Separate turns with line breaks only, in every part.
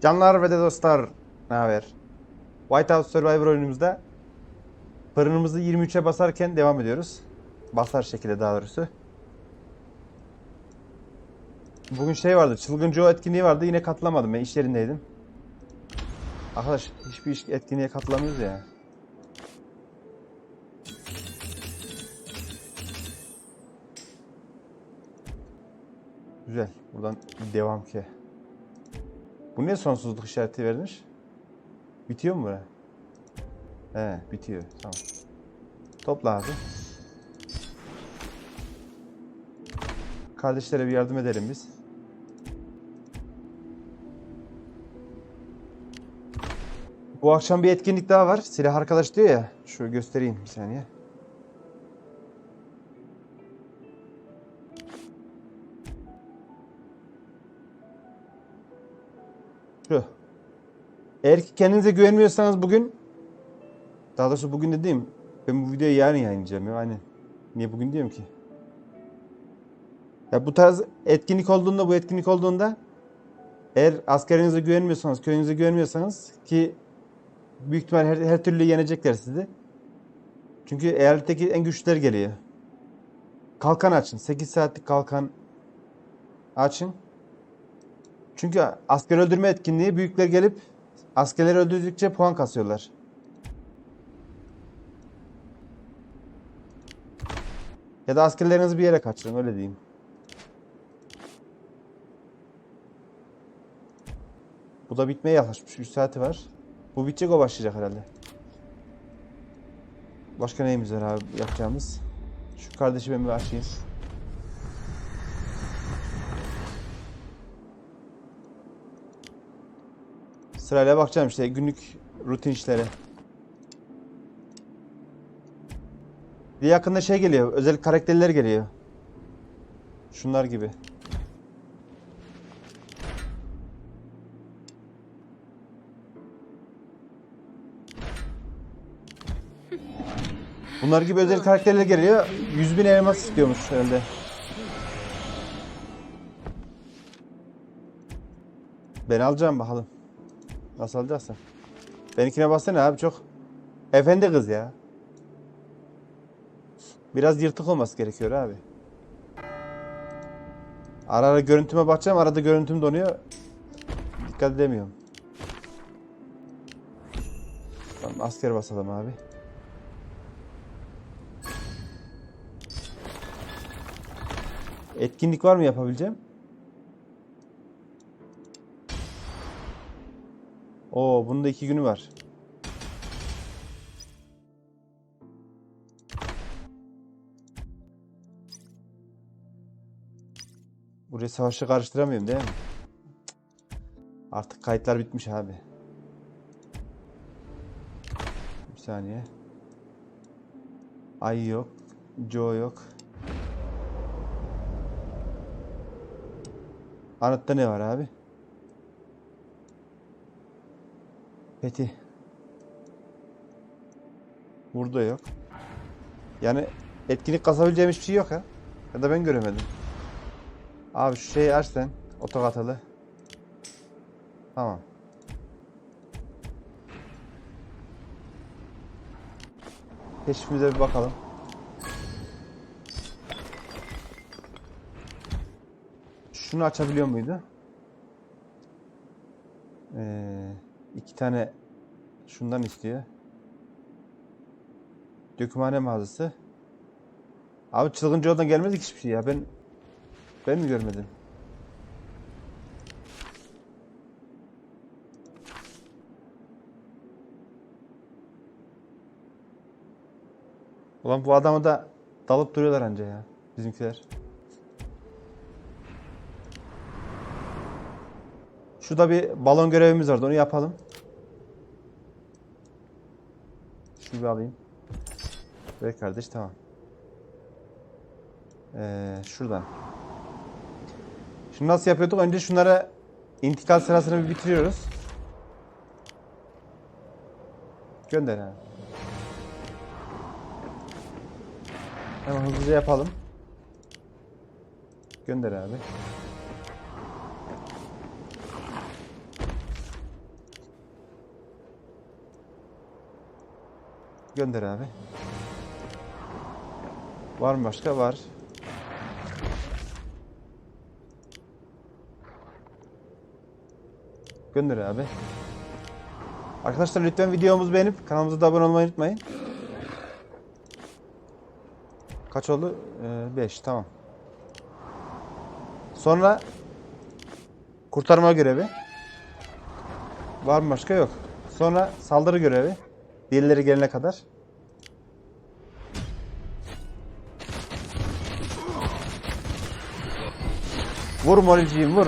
Canlar ve de dostlar, ne haber? Whitehouse Survivor oyunumuzda fırınımızı 23'e basarken devam ediyoruz. Basar şekilde daha doğrusu. Bugün şey vardı, Çılgın Joe etkinliği vardı. Yine katılamadım. Ben iş yerindeydim. Arkadaş hiçbir iş etkinliğe katılamıyoruz ya. Güzel. Buradan devam ki. Bu ne sonsuzluk işareti vermiş? Bitiyor mu bura? He bitiyor. Tamam. Topla abi. Kardeşlere bir yardım edelim biz. Bu akşam bir etkinlik daha var. Silah arkadaş diyor ya. Şu göstereyim bir saniye. Şu. Eğer ki kendinize güvenmiyorsanız bugün daha doğrusu bugün dediğim ben bu videoyu yarın yayınlayacağım ya aynen. Niye bugün diyorum ki? Ya bu tarz etkinlik olduğunda bu etkinlik olduğunda eğer askerinize güvenmiyorsanız, köyünüze güvenmiyorsanız ki büyük ihtimal her, her türlü yenecekler sizi. Çünkü eyaletteki en güçlüler geliyor. Kalkan açın. 8 saatlik kalkan açın. Çünkü asker öldürme etkinliği büyükler gelip askerleri öldürdükçe puan kasıyorlar. Ya da askerlerinizi bir yere kaçırın öyle diyeyim. Bu da bitmeye yaklaşmış. 3 saati var. Bu bitecek o başlayacak herhalde. Başka neyimiz var abi yapacağımız? Şu kardeşi ben bir açayım. Sırayla bakacağım işte günlük rutin işlere. Bir yakında şey geliyor. Özel karakterler geliyor. Şunlar gibi. Bunlar gibi özel karakterler geliyor. 100 bin elmas istiyormuş herhalde. Ben alacağım bakalım. Nasıl alacaksın? Benimkine baksana abi çok. Efendi kız ya. Biraz yırtık olması gerekiyor abi. Ara ara görüntüme bakacağım. Arada görüntüm donuyor. Dikkat edemiyorum. Tamam asker basalım abi. Etkinlik var mı yapabileceğim? Oo bunun da iki günü var. Buraya savaşı karıştıramıyorum değil mi? Artık kayıtlar bitmiş abi. Bir saniye. Ay yok. Joe yok. Anıtta ne var abi? Peti. Burada yok. Yani etkinlik kasabileceğim hiçbir şey yok ha. Ya da ben göremedim. Abi şu şeyi aç sen. Otokatalı. Tamam. Keşfimize bir bakalım. Şunu açabiliyor muydu? Ee, iki tane şundan istiyor. Dökümhane mağazası. Abi çılgınca yoldan gelmedik hiçbir şey ya. Ben ben mi görmedim? Ulan bu adamı da dalıp duruyorlar anca ya. Bizimkiler. Şurada bir balon görevimiz vardı. Onu yapalım. Şunu bir alayım. Ver kardeş tamam. Ee, şuradan. Şimdi nasıl yapıyorduk? Önce şunlara intikal sırasını bir bitiriyoruz. Gönder abi. Hemen hızlıca yapalım. Gönder abi. Gönder abi. Var mı başka? Var. Gönder abi. Arkadaşlar lütfen videomuzu beğenip kanalımıza da abone olmayı unutmayın. Kaç oldu? 5 tamam. Sonra kurtarma görevi. Var mı başka? Yok. Sonra saldırı görevi. Birileri gelene kadar. Vur Moliciğim vur.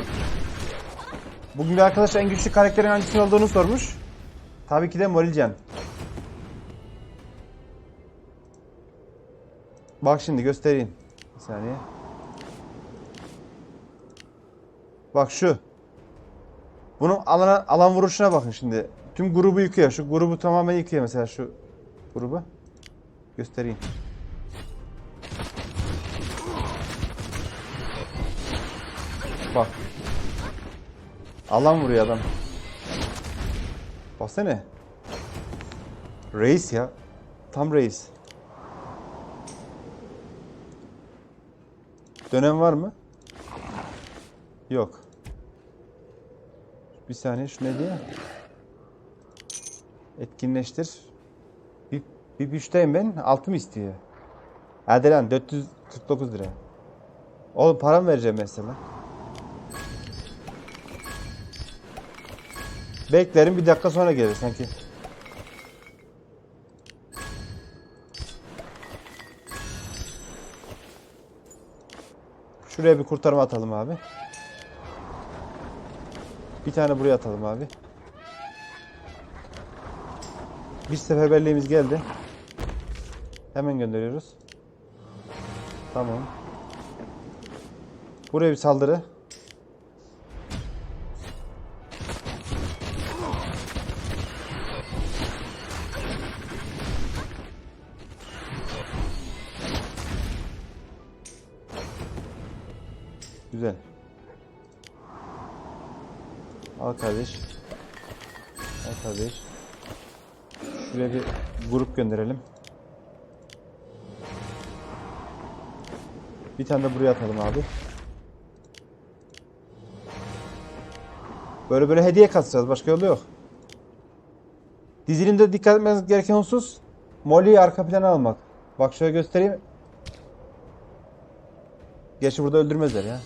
Bugün bir arkadaş en güçlü karakterin hangisinin olduğunu sormuş. Tabii ki de Morilcan. Bak şimdi göstereyim. Bir saniye. Bak şu. Bunun alana, alan vuruşuna bakın şimdi. Tüm grubu yıkıyor. Şu grubu tamamen yıkıyor mesela şu grubu. Göstereyim. Bak. Alan vuruyor adam. Baksana. Reis ya. Tam reis. Dönem var mı? Yok. Bir saniye şu ne diye? Etkinleştir. Bir, bir güçteyim ben. Altı mı istiyor? Hadi lan 449 lira. Oğlum para mı vereceğim mesela? Beklerim bir dakika sonra gelir sanki. Şuraya bir kurtarma atalım abi. Bir tane buraya atalım abi. Bir seferberliğimiz geldi. Hemen gönderiyoruz. Tamam. Buraya bir saldırı. Gönderelim. Bir tane de buraya atalım abi. Böyle böyle hediye kasacağız. Başka yolu yok. Dizilimde dikkat etmeniz gereken husus Molly'yi arka plana almak. Bak şöyle göstereyim. Gerçi burada öldürmezler ya.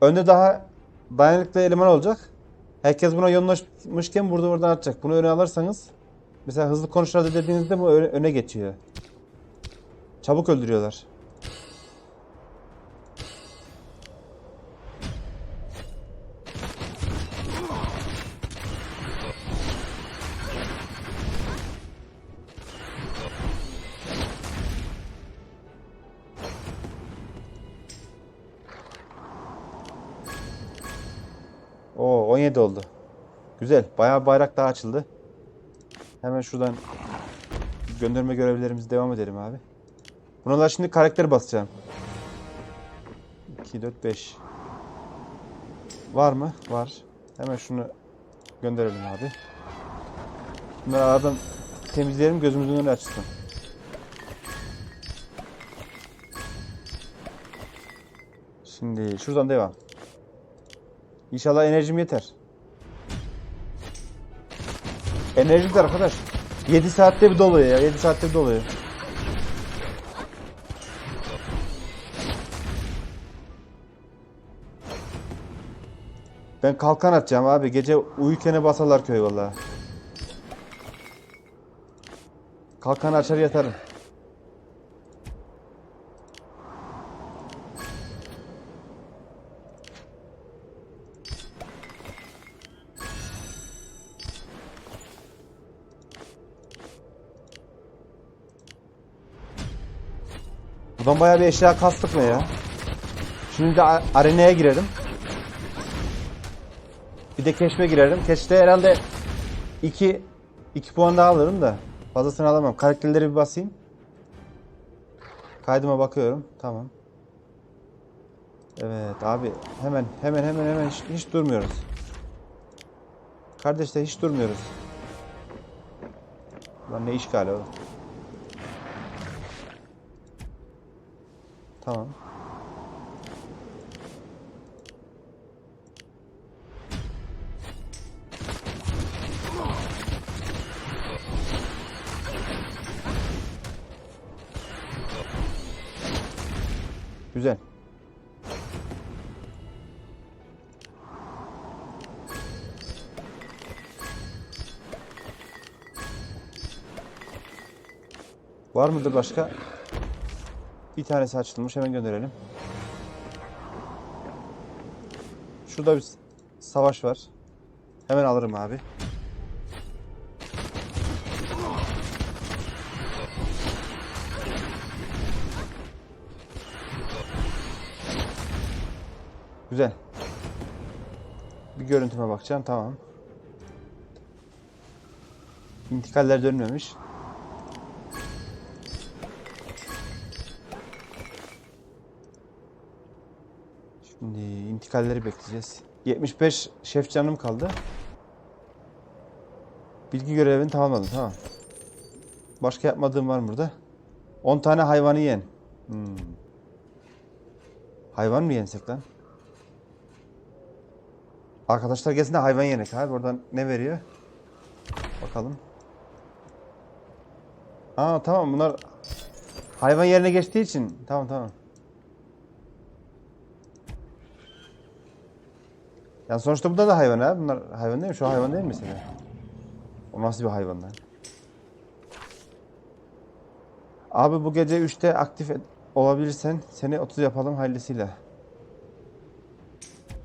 Önde daha dayanıklı eleman olacak. Herkes buna yoğunlaşmışken burada oradan atacak. Bunu öne alırsanız mesela hızlı konuşlarda dediğinizde bu öne geçiyor. Çabuk öldürüyorlar. Oo 17 oldu. Güzel. Bayağı bayrak daha açıldı. Hemen şuradan gönderme görevlerimize devam edelim abi. Buna da şimdi karakter basacağım. 2, 4, 5. Var mı? Var. Hemen şunu gönderelim abi. Bunları aradan temizleyelim gözümüzün önü açsın. Şimdi şuradan devam. İnşallah enerjim yeter. Enerjim yeter arkadaş. 7 saatte bir doluyor ya. 7 saatte bir doluyor. Ben kalkan atacağım abi. Gece uyurken basarlar köy vallahi. Kalkan açar yatarım. Buradan bayağı bir eşya kastık mı ya? Şimdi de arenaya girelim. Bir de keşfe girelim. Keşfte herhalde 2 2 puan daha alırım da fazlasını alamam. Karakterleri bir basayım. Kaydıma bakıyorum. Tamam. Evet abi hemen hemen hemen hemen hiç, hiç durmuyoruz. Kardeşler hiç durmuyoruz. Lan ne işgali o? Tamam. Güzel. Var mıdır başka? Bir tanesi açılmış. Hemen gönderelim. Şurada bir savaş var. Hemen alırım abi. Güzel. Bir görüntüme bakacağım. Tamam. İntikaller dönmemiş. İntikalleri bekleyeceğiz. 75 şef canım kaldı. Bilgi görevini tamamladım. Tamam. Başka yapmadığım var mı burada? 10 tane hayvanı yen. Hmm. Hayvan mı yensek lan? Arkadaşlar gelsin de hayvan yenek abi. Oradan ne veriyor? Bakalım. Aa tamam bunlar hayvan yerine geçtiği için. Tamam tamam. Yani sonuçta bu da hayvan abi. Bunlar hayvan değil mi? Şu hayvan değil mi mesela? O nasıl bir hayvan lan? Abi bu gece 3'te aktif olabilirsen seni 30 yapalım hayırlısıyla.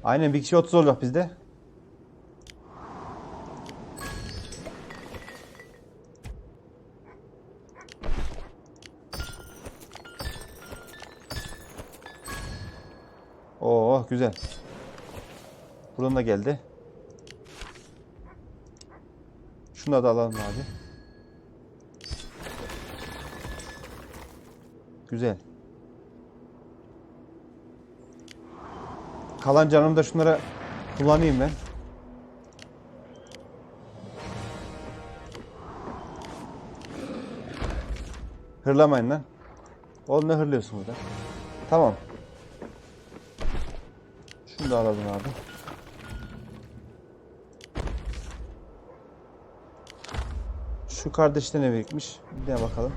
Aynen bir kişi 30 olacak bizde. Oo güzel. Buradan da geldi. Şunu da alalım abi. Güzel. Kalan canımı da şunlara kullanayım ben. Hırlamayın lan. Oğlum ne hırlıyorsun burada? Tamam. Şunu da alalım abi. Şu kardeşte ne birikmiş? Bir de bakalım.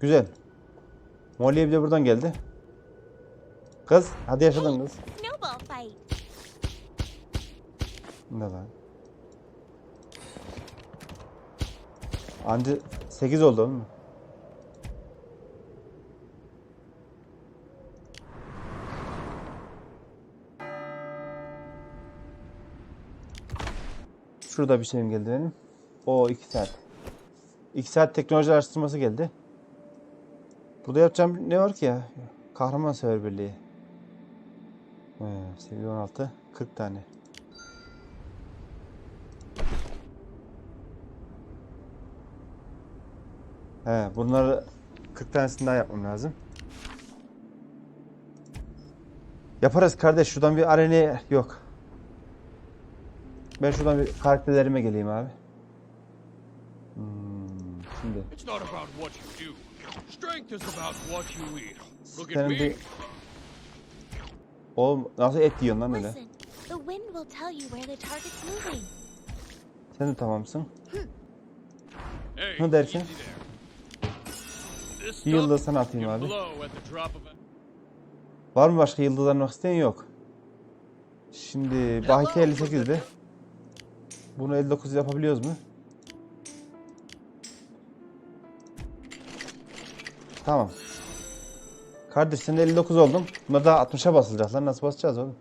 Güzel. Molly bir de buradan geldi. Kız, hadi yaşadın kız. Ne lan? Anca 8 oldu oğlum. Şurada bir şeyim geldi benim. O 2 saat. 2 saat teknoloji araştırması geldi. Burada yapacağım ne var ki ya? Kahraman sever birliği. He, seviye 16. 40 tane. He, bunları 40 tanesini daha yapmam lazım. Yaparız kardeş. Şuradan bir arenaya yok. Ben şuradan bir karakterlerime geleyim abi. Hmm, şimdi senin bir... Oğlum nasıl et yiyorsun lan öyle?
Listen, the wind will tell you where the target's moving.
Sen de tamamsın.
Hey,
Ne dersin? Bir yıldız sana atayım abi. Var mı başka yıldızlanmak isteyen yok. Şimdi Bahike 58'di. Bunu 59 yapabiliyoruz mu? Tamam. Kardeş sen de 59 oldun. Buna da 60'a basılacak lan. Nasıl basacağız oğlum?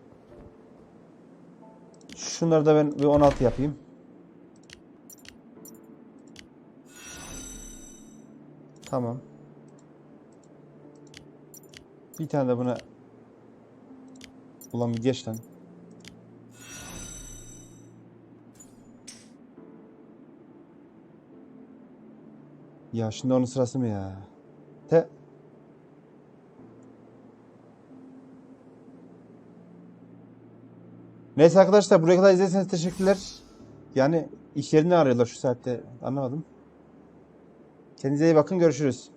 Şunları da ben bir 16 yapayım. Tamam. Bir tane de buna Ulan bir geç lan. Ya şimdi onun sırası mı ya? Te. Neyse arkadaşlar buraya kadar izlediyseniz teşekkürler. Yani iş yerini arıyorlar şu saatte. Anlamadım. Kendinize iyi bakın görüşürüz.